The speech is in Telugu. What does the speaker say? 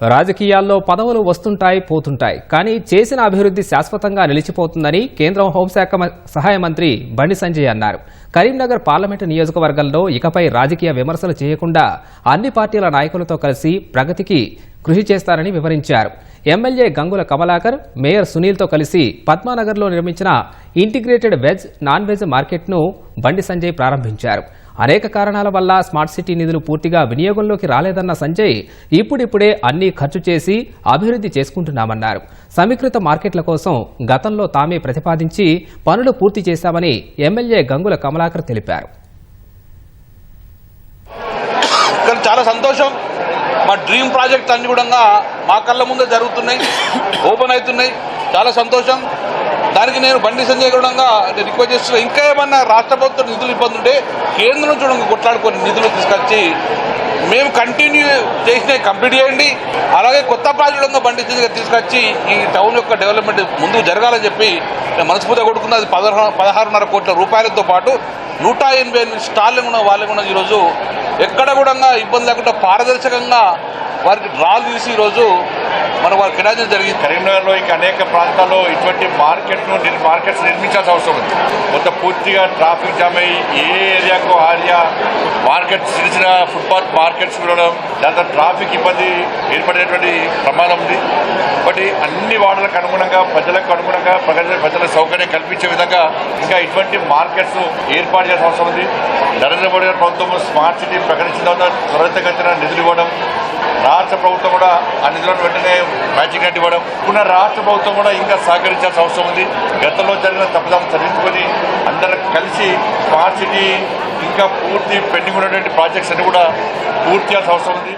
రాజకీయాల్లో పదవులు వస్తుంటాయి పోతుంటాయి. కానీ చేసిన అభివృద్ధి శాశ్వతంగా నిలిచిపోతుందని కేంద్రం హోంశాఖ సహాయ మంత్రి బండి సంజయ్ అన్నారు. కరీంనగర్ పార్లమెంటు నియోజకవర్గంలో ఇకపై రాజకీయ విమర్శలు చేయకుండా అన్ని పార్టీల నాయకులతో కలిసి ప్రగతికి కృషి చేస్తారని వివరించారు. ఎమ్మెల్యే గంగుల కమలాకర్ మేయర్ సునీల్తో కలిసి పద్మానగర్లో నిర్మించిన ఇంటిగ్రేటెడ్ వెజ్ నాన్ వెజ్ మార్కెట్ను బండి సంజయ్ ప్రారంభించారు. అనేక కారణాల వల్ల స్మార్ట్ సిటీ నిధులు పూర్తిగా వినియోగంలోకి రాలేదన్న సంజయ్ ఇప్పుడిప్పుడే అన్నీ ఖర్చు చేసి అభివృద్ధి చేసుకుంటున్నామన్నారు. సమీకృత మార్కెట్ల కోసం గతంలో తామే ప్రతిపాదించి పనులు పూర్తి చేశామని ఎమ్మెల్యే గంగుల కమలాకర్ తెలిపారు. కానీ చాలా సంతోషం. మా డ్రీమ్ ప్రాజెక్ట్ అన్ని కూడా మా కళ్ళ ముందే జరుగుతున్నాయి. ఓపెన్ అవుతున్నాయి. చాలా సంతోషం. దానికి నేను బండి సంజయ్ గౌడంగా నేను రిక్వెస్ట్ చేస్తున్నా. ఇంకా ఏమన్నా రాష్ట్ర ప్రభుత్వం నిధులు ఇబ్బంది ఉంటే కేంద్రం చూడండి కొట్లాడుకొని నిధులు తీసుకొచ్చి మేము కంటిన్యూ చేసిన కంప్లీట్ చేయండి. అలాగే కొత్త ప్రాజెక్టు కూడా బండి సంజయ్ తీసుకొచ్చి ఈ టౌన్ యొక్క డెవలప్మెంట్ ముందుకు జరగాలని చెప్పి నేను మనస్ఫూర్తిగా కొడుకున్నది అది పదహారు పదహారున్నర కోట్ల రూపాయలతో పాటు నూట ఎనభై ఎనిమిది స్టార్లు కూడా వాళ్ళు కూడా ఈరోజు ఎక్కడ కూడా ఇబ్బంది లేకుండా పారదర్శకంగా వారికి డ్రాలు తీసి ఈరోజు మన వారికి కేటాయించడం జరిగింది. కరీంనగర్లో ఇంకా అనేక ప్రాంతాల్లో ఇటువంటి మార్కెట్ను మార్కెట్స్ నిర్మించాల్సిన అవసరం ఉంది. కొంత పూర్తిగా ట్రాఫిక్ జామ్ అయ్యి ఏ ఏరియాకు ఆ ఏరియా మార్కెట్ చిన్న చిన్న ఫుట్పాత్ మార్కెట్స్ ఉండడం దాంతో ట్రాఫిక్ ఇబ్బంది ఏర్పడేటువంటి ప్రమాదం ఉంది. కాబట్టి అన్ని వార్డులకు అనుగుణంగా ప్రజలకు అనుగుణంగా ప్రజల ప్రజల సౌకర్యం కల్పించే విధంగా ఇంకా ఇటువంటి మార్కెట్స్ ఏర్పాటు చేయాల్సిన అవసరం ఉంది. నరేంద్ర మోడీ గారి ప్రభుత్వం స్మార్ట్ సిటీ ప్రకటించిన తర్వాత త్వరితగతిన నిధులు ఇవ్వడం రాష్ట్ర ప్రభుత్వం కూడా ఆ నిధులను వెంటనే మ్యాచింగ్ నెట్ ఇవ్వడం ఉన్న రాష్ట్ర ప్రభుత్వం కూడా ఇంకా సహకరించాల్సిన అవసరం ఉంది. గతంలో జరిగిన తప్పుదాన్ని సరిదిద్దుకొని అందరం కలిసి స్మార్ట్ సిటీ ఇంకా పూర్తి పెండింగ్ ఉన్నటువంటి ప్రాజెక్ట్స్ అన్ని కూడా పూర్తి చేయాల్సిన అవసరం ఉంది.